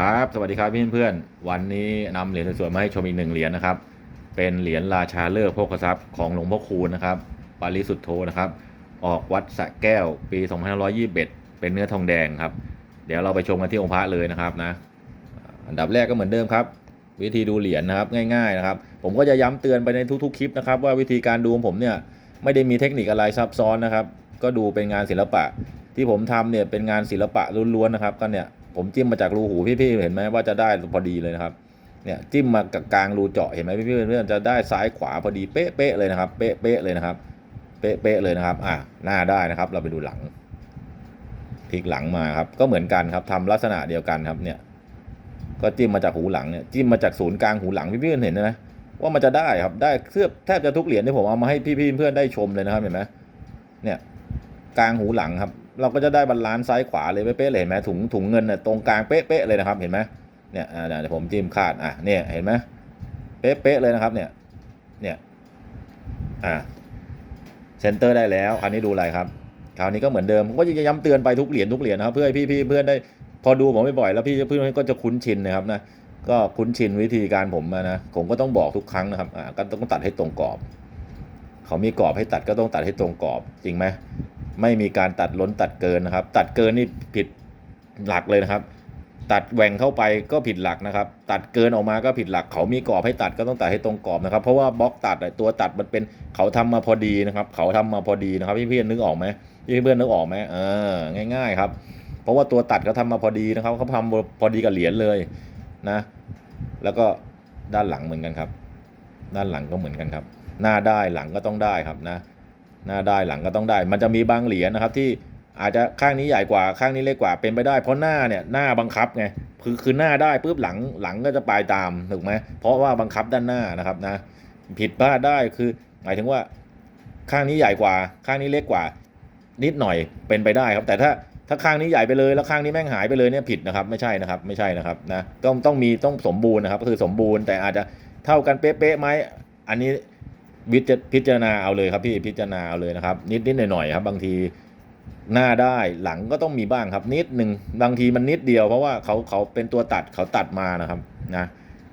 ครับ สวัสดีครับเพื่อนๆ วันนี้นำเหรียญสวยๆมาให้ชมอีกหนึ่งเหรียญนะครับ เป็นเหรียญราชาเลิกษ์โภคทรัพย์ของหลวงพ่อคูณนะครับ ปาริสุทธโธนะครับ ออกวัดสะแก้วปี 2521 เป็นเนื้อทองแดงครับ เดี๋ยวเราไปชมกันที่องค์พระเลยนะครับนะ อันดับแรกก็เหมือนเดิมครับ วิธีดูเหรียญนะครับง่ายๆนะครับ ผมก็จะย้ำเตือนไปในทุกๆคลิปนะครับว่าวิธีการดูของผมเนี่ยไม่ได้มีเทคนิคอะไรซับซ้อนนะครับ ก็ดูเป็นงานศิลปะ ที่ผมทำเนี่ยเป็นงานศิลปะล้วนๆนะครับก็เนี่ย ผมจิ้มมาจากรูหูพี่ๆเห็นไหมว่าจะได้พอดีเลยนะครับเนี่ยจิ้มมากับกลางรูเจาะเห็นไหมพี่ๆเพื่อนๆจะได้ซ้ายขวาพอดีเป๊ะๆเลยนะครับ เป๊ะๆเลยนะครับ เป๊ะๆเลยนะครับ อะหน้าได้นะครับ เราไปดูหลังพลิกหลังมาครับ ก็เหมือนกันครับทำลักษณะเดียวกันครับเนี่ย ก็จิ้มมาจากหูหลังเนี่ยจิ้มมาจากศูนย์กลางหูหลังพี่ๆเห็นไหมว่ามันจะได้ครับได้เสื้อแทบจะทุกเหรียญที่ผมเอามาให้พี่ๆเพื่อนได้ชมเลยนะครับเห็นไหมเนี่ยกลางหูหลังครับ เราก็จะได้บาลานซ์ซ้ายขวาเลยเป๊ะๆเลยเห็นไหมถุงถุงเงินน่ยตรงกลางเป๊ะๆเลยนะครับเห็นไหมเนี่ยเดี๋ยวผมจิ้มคาดอะเนี่ยเห็นไหมเป๊ะๆเลยนะครับเนี่ยเนี่ยอ่าเซนเตอร์ได้แล้วคราวนี้ดูอะไรครับคราวนี้ก็เหมือนเดิมผมก็จะย้ำเตือนไปทุกเหรียญทุกเหรียญนะครับเพื่อให้พี่ๆเพื่อนได้พอดูผมบ่อยๆแล้วพี่เพื่อนก็จะคุ้นชินนะครับนะก็คุ้นชินวิธีการผมนะผมก็ต้องบอกทุกครั้งนะครับอ่าก็ต้องตัดให้ตรงกรอบ เขามีกรอบให้ตัดก็ต้องตัดให้ตรงกรอบจริงไหม ไม่มีการตัดล้นตัดเกินนะครับ ตัดเกินนี่ผิดหลักเลยนะครับ ตัดแหว่งเข้าไปก็ผิดหลักนะครับ ตัดเกินออกมาก็ผิดหลัก เขามีกรอบให้ตัดก็ต้องตัดให้ตรงกรอบนะครับ เพราะว่าบล็อกตัดตัวตัดมันเป็นเขาทำมาพอดีนะครับ เขาทำมาพอดีนะครับพี่เพื่อนนึกออกไหมพี่เพื่อนนึกออกไหมเออง่าย ๆ ครับ เพราะว่าตัวตัดเขาทำมาพอดีนะครับเขาทำพอดีกับเหรียญเลยนะ แล้วก็ด้านหลังเหมือนกันครับ ด้านหลังก็เหมือนกันครับ หน้าได้หลังก็ต้องได้ครับนะ หน้าได้หลังก็ต้องได้ มันจะมีบางเหรียญนะครับที่อาจจะข้างนี้ใหญ่กว่าข้างนี้เล็กกว่าเป็นไปได้ เพราะหน้าเนี่ยหน้าบังคับไงคือคือหน้าได้ปุ๊บหลังหลังก็จะปลายตามถูกไหมเพราะว่าบังคับด้านหน้านะครับนะผิดพลาดได้คือหมายถึงว่าข้างนี้ใหญ่กว่า ข้างนี้เล็กกว่า นิดหน่อยเป็นไปได้ครับ แต่ถ้าถ้าข้างนี้ใหญ่ไปเลยแล้วข้างนี้แม่งหายไปเลยเนี่ยผิดนะครับไม่ใช่นะครับไม่ใช่นะครับนะต้องต้องมีต้องสมบูรณ์นะครับก็คือสมบูรณ์แต่อาจจะเท่ากันเป๊ะๆไหมอันนี้ วิจพิจารณาเอาเลยครับพี่พิจารณาเอาเลยนะครับ นิดนิดหน่อยหน่อยครับ บางทีหน้าได้หลังก็ต้องมีบ้างครับ นิดหนึ่งบางทีมันนิดเดียวเพราะว่าเขาเขาเป็นตัวตัดเขาตัดมานะครับนะ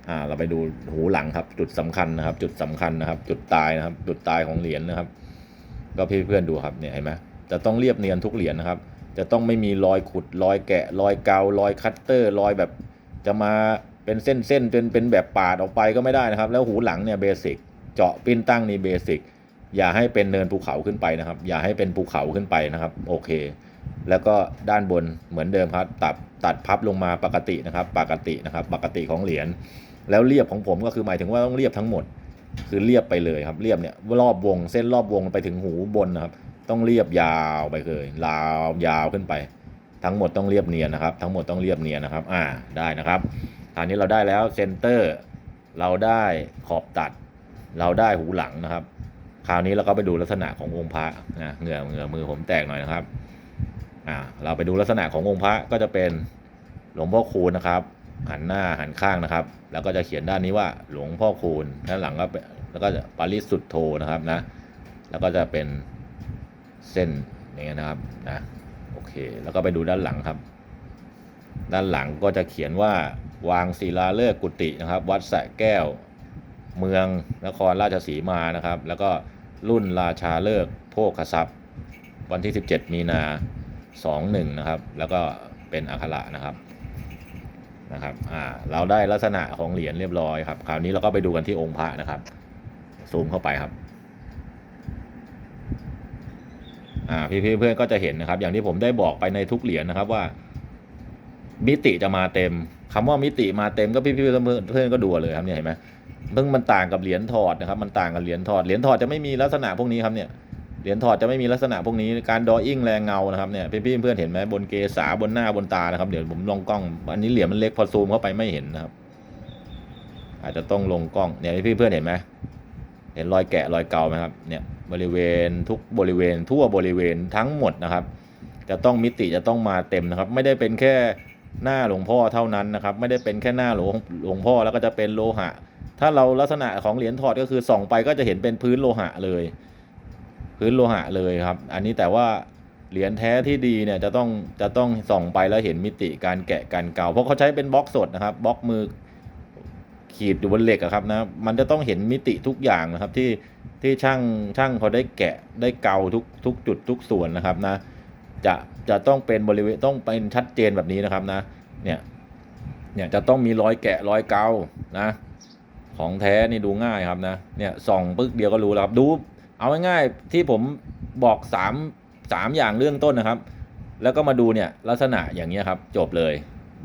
อ่าเราไปดูหูหลังครับ จุดสำคัญนะครับ จุดสำคัญนะครับ จุดตายนะครับ จุดตายของเหรียญนะครับ ก็พี่เพื่อนดูครับเนี่ยเห็นไหมจะต้องเรียบเนียนทุกเหรียญนะครับ จะต้องไม่มีรอยขุดรอยแกะรอยเการอยคัตเตอร์รอยแบบ จะมาเป็นเส้นเส้นเป็นเป็นแบบปาดออกไปก็ไม่ได้นะครับ แล้วหูหลังเนี่ยเบสิก เจาะปิ้นตั้งนี่เบสิกอย่าให้เป็นเนินภูเขาขึ้นไปนะครับ อย่าให้เป็นภูเขาขึ้นไปนะครับ โอเค แล้วก็ด้านบนเหมือนเดิมครับ ตัดตัดพับลงมาปกตินะครับ ปกตินะครับ ปกติของเหรียญแล้วเรียบของผมก็คือหมายถึงว่าต้องเรียบทั้งหมด คือเรียบไปเลยครับ เรียบเนี่ยรอบวงเส้นรอบวงไปถึงหูบนนะครับ ต้องเรียบยาวไปเลยลาวยาวขึ้นไป ทั้งหมดต้องเรียบเนียนนะครับ ทั้งหมดต้องเรียบเนียนนะครับ อ่าได้นะครับตอนนี้เราได้แล้วเซนเตอร์เราได้ขอบตัด เราได้หูหลังนะครับ คราวนี้เราก็ไปดูลักษณะขององค์พระนะเหงื่อเหงื่อมือผมแตกหน่อยนะครับอ่าเราไปดูลักษณะขององค์พระก็จะเป็นหลวงพ่อคูณนะครับ หันหน้าหันข้างนะครับ แล้วก็จะเขียนด้านนี้ว่าหลวงพ่อคูณด้านหลังก็เป็นแล้วก็จะปาริสุทธโธนะครับนะ แล้วก็จะเป็นเส้นอย่างเงี้ยนะครับนะโอเค แล้วก็ไปดูด้านหลังครับ ด้านหลังก็จะเขียนว่าวางศิลาฤกษ์กุฏินะครับ วัดสะแก้ว เมืองนครราชสีมานะครับ แล้วก็รุ่นราชาเลิกโภคทรัพย์ วันที่ 17 มีนา 21 นะครับ แล้วก็เป็นอักขระนะครับนะครับอ่าเราได้ลักษณะของเหรียญเรียบร้อยครับคราวนี้เราก็ไปดูกันที่องค์พระนะครับ ซูมเข้าไปครับอ่าพี่ๆเพื่อนก็จะเห็นนะครับ อย่างที่ผมได้บอกไปในทุกเหรียญนะครับว่า มิติจะมาเต็มคำว่ามิติมาเต็มก็พี่ๆเพื่อนก็ดูเลยครับเนี่ยเห็นไหม เพิ่งมันต่างกับเหรียญถอดนะครับ มันต่างกับเหรียญถอด เหรียญถอดจะไม่มีลักษณะพวกนี้ครับเนี่ย เหรียญถอดจะไม่มีลักษณะพวกนี้ การดออิ่งแรงเงานะครับเนี่ยพี่เพื่อนเห็นไหมบนเกษาบนหน้าบนตานะครับ เดี๋ยวผมลองกล้อง อันนี้เหรียญมันเล็กพอซูมเข้าไปไม่เห็นนะครับ อาจจะต้องลงกล้อง เนี่ยพี่เพื่อนเห็นไหมเห็นรอยแกะรอยเกาไหมครับ เนี่ยบริเวณทุกบริเวณทั่วบริเวณทั้งหมดนะครับ จะต้องมิติจะต้องมาเต็มนะครับ ไม่ได้เป็นแค่หน้าหลวงพ่อเท่านั้นนะครับ ไม่ได้เป็นแค่หน้าหลวงหลวงพ่อแล้วก็จะเป็นโลหะ ถ้าเราลักษณะของเหรียญถอดก็คือส่องไปก็จะเห็นเป็นพื้นโลหะเลย พื้นโลหะเลยครับ อันนี้แต่ว่าเหรียญแท้ที่ดีเนี่ยจะต้องจะต้องส่องไปแล้วเห็นมิติการแกะการเกาเพราะเขาใช้เป็นบล็อกสดนะครับบล็อกมือขีดอยู่บนเหล็กครับนะมันจะต้องเห็นมิติทุกอย่างนะครับที่ที่ช่างช่างเขาได้แกะได้เกาทุกทุกจุดทุกส่วนนะครับนะจะจะต้องเป็นบริเวณต้องเป็นชัดเจนแบบนี้นะครับนะเนี่ยเนี่ยจะต้องมีรอยแกะรอยเกานะ ของแท้นี่ดูง่ายครับนะเนี่ยส่องปึ๊กเดียวก็รู้แล้วครับดู เอาง่ายๆที่ผมบอกสามสามอย่างเรื่องต้นนะครับ แล้วก็มาดูเนี่ยลักษณะอย่างนี้ครับ จบเลย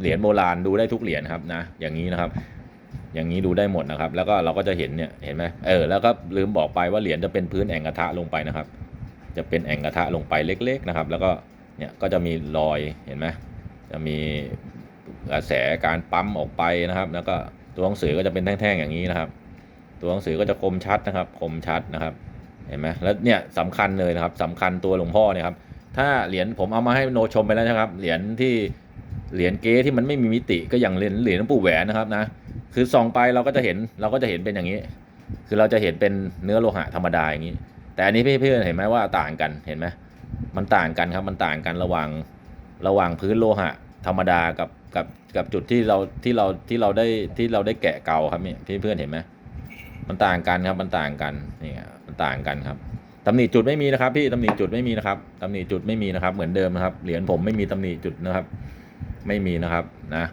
เหรียญโบราณดูได้ทุกเหรียญครับนะ อย่างนี้นะครับ อย่างนี้ดูได้หมดนะครับ แล้วก็เราก็จะเห็นเนี่ยเห็นไหมเออแล้วก็ลืมบอกไปว่าเหรียญจะเป็นพื้นแอ่งกระทะลงไปนะครับ จะเป็นแอ่งกระทะลงไปเล็ก ๆนะครับ แล้วก็เนี่ยก็จะมีรอยเห็นไหมจะมีกระแสการปั๊มออกไปนะครับ แล้วก็ ตัวหนังสือก็จะเป็นแท่งๆอย่างนี้นะครับ ตัวหนังสือก็จะคมชัดนะครับ คมชัดนะครับเห็นไหมแล้วเนี่ยสำคัญเลยนะครับสำคัญตัวหลวงพ่อเนี่ยครับถ้าเหรียญผมเอามาให้โนชมไปแล้วนะครับ เหรียญที่เหรียญเก๊ที่มันไม่มีมิติก็อย่างเหรียญเหรียญหลวงปู่แหวนนะครับนะคือส่องไปเราก็จะเห็นเราก็จะเห็นเป็นอย่างนี้ คือเราจะเห็นเป็นเนื้อโลหะธรรมดาอย่างนี้ แต่อันนี้เพื่อนๆเห็นไหมว่าต่างกันเห็นไหมมันต่างกันครับมันต่างกันระหว่างระหว่างพื้นโลหะธรรมดากับ กับกับจุดที่เราที่เราที่เราได้ที่เราได้แกะเก่าครับนี่เพื่อนเห็นไหมมันต่างกันครับมันต่างกันนี่มันต่างกันครับตำหนิจุดไม่มีนะครับ พี่ตำหนิจุดไม่มีนะครับตำหนิจุดไม่มีนะครับ เหมือนเดิมนะครับเหรียญผมไม่มีตำหนิจุดนะครับ ไม่มีนะครับนะ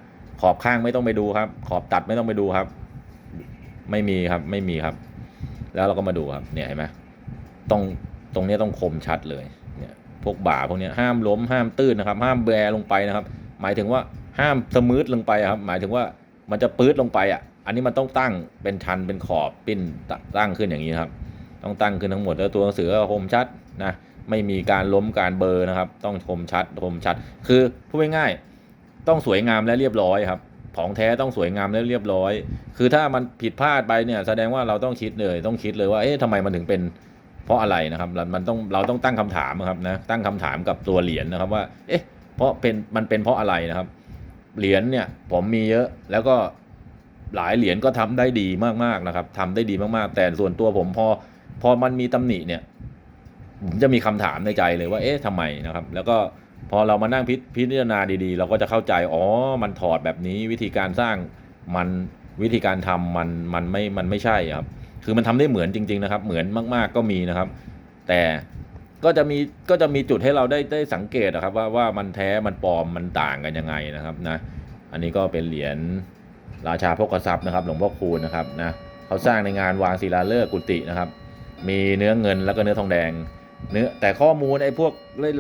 ขอบข้างไม่ต้องไปดูครับ ขอบตัดไม่ต้องไปดูครับ ไม่มีครับไม่มีครับ แล้วเราก็มาดูครับเนี่ยเห็นไหมต้องตรงนี้ต้องคมชัดเลยเนี่ยพวกบ่าพวกนี้ห้ามล้มห้ามตื้นนะครับ ห้ามแบลงไปนะครับ หมายถึงว่า ห้ามสมูทลงไปครับ หมายถึงว่ามันจะปื๊ดลงไปอะ อันนี้มันต้องตั้งเป็นชันเป็นขอบปิ้นตั้งขึ้นอย่างนี้ครับ ต้องตั้งขึ้นทั้งหมดแล้วตัวหนังสือก็คมชัดนะไม่มีการล้มการเบอร์นะครับ ต้องคมชัดคมชัด คือพูดง่ายๆต้องสวยงามและเรียบร้อยครับของแท้ต้องสวยงามและเรียบร้อย คือถ้ามันผิดพลาดไปเนี่ยแสดงว่าเราต้องคิดเลย ต้องคิดเลยว่า เอ๊ะทำไมมันถึงเป็นเพราะอะไรนะครับ มันต้องเราต้องตั้งคำถามครับนะ ตั้งคำถามกับตัวเหรียญนะครับว่า เอ๊ะ เพราะเป็นมันเป็นเพราะอะไรนะครับ เหรียญเนี่ยผมมีเยอะแล้วก็หลายเหรียญก็ทำได้ดีมากๆนะครับทำได้ดีมากๆ แต่ส่วนตัวผมพอพอมันมีตำหนิเนี่ย ผมจะมีคำถามในใจเลยว่าเอ๊ะทำไมนะครับ แล้วก็พอเรามานั่งพิพิจารณาดีๆ เราก็จะเข้าใจอ๋อมันถอดแบบนี้วิธีการสร้างมันวิธีการทำมันมันไม่มันไม่ใช่ครับ คือมันทำได้เหมือนจริง ๆนะครับ เหมือนมาก ๆก็มีนะครับ แต่ ก็จะมีก็จะมีจุดให้เราได้ได้สังเกตนะครับ ว่าว่ามันแท้มันปลอมมันต่างกันยังไงนะครับนะ อันนี้ก็เป็นเหรียญราชาพกทรัพย์นะครับ หลวงพ่อคูณนะครับนะเขาสร้างในงานวางศิลาฤกษ์กุฏินะครับ มีเนื้อเงินแล้วก็เนื้อทองแดง เนื้อแต่ข้อมูลไอ้พวก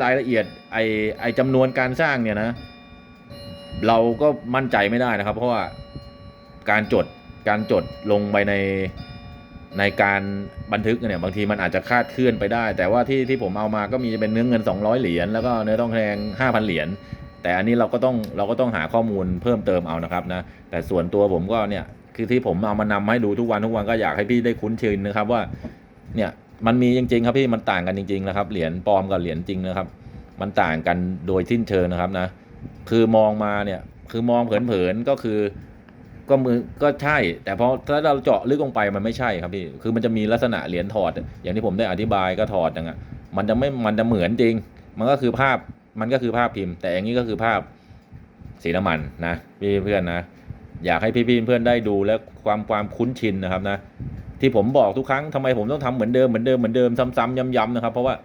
รายละเอียดไอ้ไอ้จำนวนการสร้างเนี่ยนะ เราก็มั่นใจไม่ได้นะครับ เพราะว่าการจดการจดลงไปใน ในการบันทึกเนี่ยบางทีมันอาจจะคาดเคลื่อนไปได้ แต่ว่าที่ที่ผมเอามาก็มีเป็นเนื้อเงิน 200 เหรียญแล้วก็เนื้อทองแดง5,000 เหรียญแต่อันนี้เราก็ต้องเราก็ต้องหาข้อมูลเพิ่มเติมเอานะครับนะแต่ส่วนตัวผมก็เนี่ยคือที่ผมเอามานำให้ดูทุกวันทุกวันก็อยากให้พี่ได้คุ้นชินนะครับว่าเนี่ยมันมีจริง ๆ ครับพี่มันต่างกันจริงๆนะครับเหรียญปลอมกับเหรียญจริงนะครับ มันต่างกันโดยสิ้นเชิงนะครับนะคือมองมาเนี่ยคือมองเผินๆก็คือ ก็มือก็ใช่ แต่พอถ้าเราเจาะลึกลงไปมันไม่ใช่ครับพี่คือมันจะมีลักษณะเหรียญถอด อย่างที่ผมได้อธิบายก็ถอดอย่างเงี้ยมันจะไม่มันจะเหมือนจริง มันก็คือภาพมันก็คือภาพพิมพ์ แต่อย่างนี้ก็คือภาพสีน้ำมันนะพี่เพื่อนนะอยากให้พี่ๆเพื่อนได้ดูและความความคุ้นชินนะครับนะที่ผมบอกทุกครั้งทำไมผมต้องทำเหมือนเดิมเหมือนเดิมเหมือนเดิมซ้ำๆย้ำๆนะครับ เพราะว่า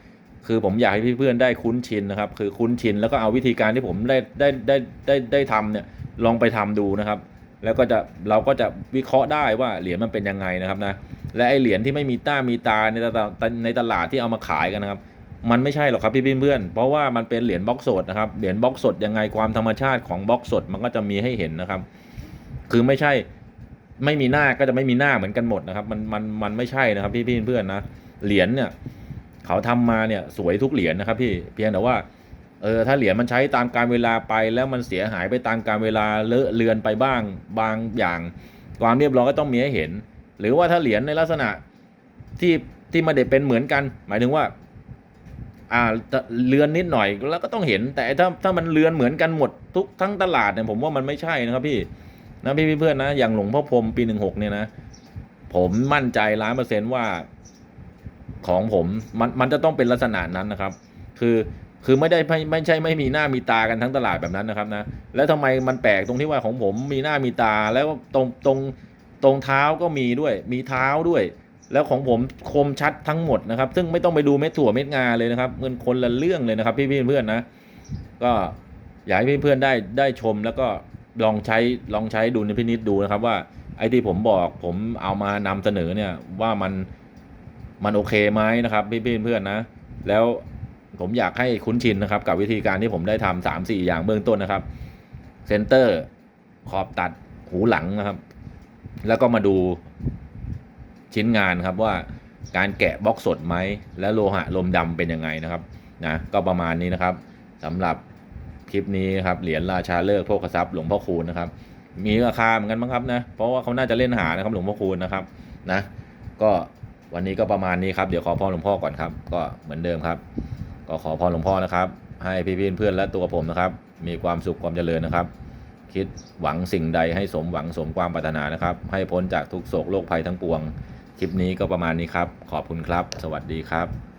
คือผมอยากให้พี่เพื่อนได้คุ้นชินนะครับ คือคุ้นชินแล้วก็เอาวิธีการที่ผมได้ได้ได้ได้ได้ทำเนี่ยลองไปทำดูนะครับ แล้วก็จะเราก็จะวิเคราะห์ได้ว่าเหรียญมันเป็นยังไงนะครับนะและไอเหรียญที่ไม่มีต้ามีตาในตลาดในตลาดที่เอามาขายกันนะครับ มันไม่ใช่หรอกครับพี่เพื่อนเพราะว่ามันเป็นเหรียญบล็อกสดนะครับเหรียญบล็อกสดยังไงความธรรมชาติของบล็อกสดมันก็จะมีให้เห็นนะครับ คือไม่ใช่ไม่มีหน้าก็จะไม่มีหน้าเหมือนกันหมดนะครับมันมันมันไม่ใช่นะครับพี่เพื่อนนะเหรียญเนี่ยเขาทำมาเนี่ยสวยทุกเหรียญนะครับพี่เพียงแต่ว่า เออถ้าเหรียญมันใช้ตามการเวลาไปแล้วมันเสียหายไปตามการเวลาเลอะเลือนไปบ้างบางอย่าง ความเรียบร้อยก็ต้องมีให้เห็น หรือว่าถ้าเหรียญในลักษณะที่ที่ไมาได้เป็นเหมือนกัน หมายถึงว่าอ่าเลือนนิดหน่อยแล้วก็ต้องเห็น แต่ถ้าถ้ามันเลือนเหมือนกันหมดทุกทั้งตลาดเนี่ยผมว่ามันไม่ใช่นะครับพี่นะพี่เพื่อนนะอย่างหลวงพ่อพรมปีหนึ่งหกเนี่ยนะผมมั่นใจล้านเปอร์เซ็นต์ว่าของผมมันมันจะต้องเป็นลักษณะนั้นนะครับ คือ คือไม่ได้ไม่ไม่ใช่ไม่มีหน้ามีตากันทั้งตลาดแบบนั้นนะครับนะแล้วทำไมมันแปลกตรงที่ว่าของผมมีหน้ามีตาแล้วตรงตรงตรงเท้าก็มีด้วย มีเท้าด้วย แล้วของผมคมชัดทั้งหมดนะครับ ซึ่งไม่ต้องไปดูเม็ดถั่วเม็ดงาเลยนะครับเงินคนละเรื่องเลยนะครับพี่พี่ๆเพื่อนนะ ก็อยากให้พี่เพื่อนๆได้ได้ชมแล้วก็ลองใช้ลองใช้ดูในพินิจดูนะครับว่าไอ้ที่ผมบอกผมเอามานำเสนอเนี่ยว่ามันมันโอเคไหมนะครับพี่พี่ๆเพื่อนๆนะ แล้ว ผมอยากให้คุ้นชินนะครับ กับวิธีการที่ผมได้ทำสามสี่อย่างเบื้องต้นนะครับเซนเตอร์ขอบตัดหูหลังนะครับ แล้วก็มาดูชิ้นงานครับว่าการแกะบล็อกสดไหมและโลหะลมดำเป็นยังไงนะครับนะก็ประมาณนี้นะครับสำหรับคลิปนี้ครับเหรียญราชาเลิกโภคทรัพย์หลวงพ่อคูณนะครับ มีราคาเหมือนกันมั้งครับนะเพราะว่าเขาน่าจะเล่นหานะครับหลวงพ่อคูณนะครับนะ ก็วันนี้ก็ประมาณนี้ครับเดี๋ยวขอพรหลวงพ่อก่อนครับ ก็เหมือนเดิมครับ ก็ขอพรหลวงพ่อนะครับ ให้พี่พี่เพื่อนและตัวผมนะครับ มีความสุขความเจริญนะครับ คิดหวังสิ่งใดให้สมหวังสมความปรารถนานะครับ ให้พ้นจากทุกโศกโรคภัยทั้งปวง คลิปนี้ก็ประมาณนี้ครับ ขอบคุณครับ สวัสดีครับ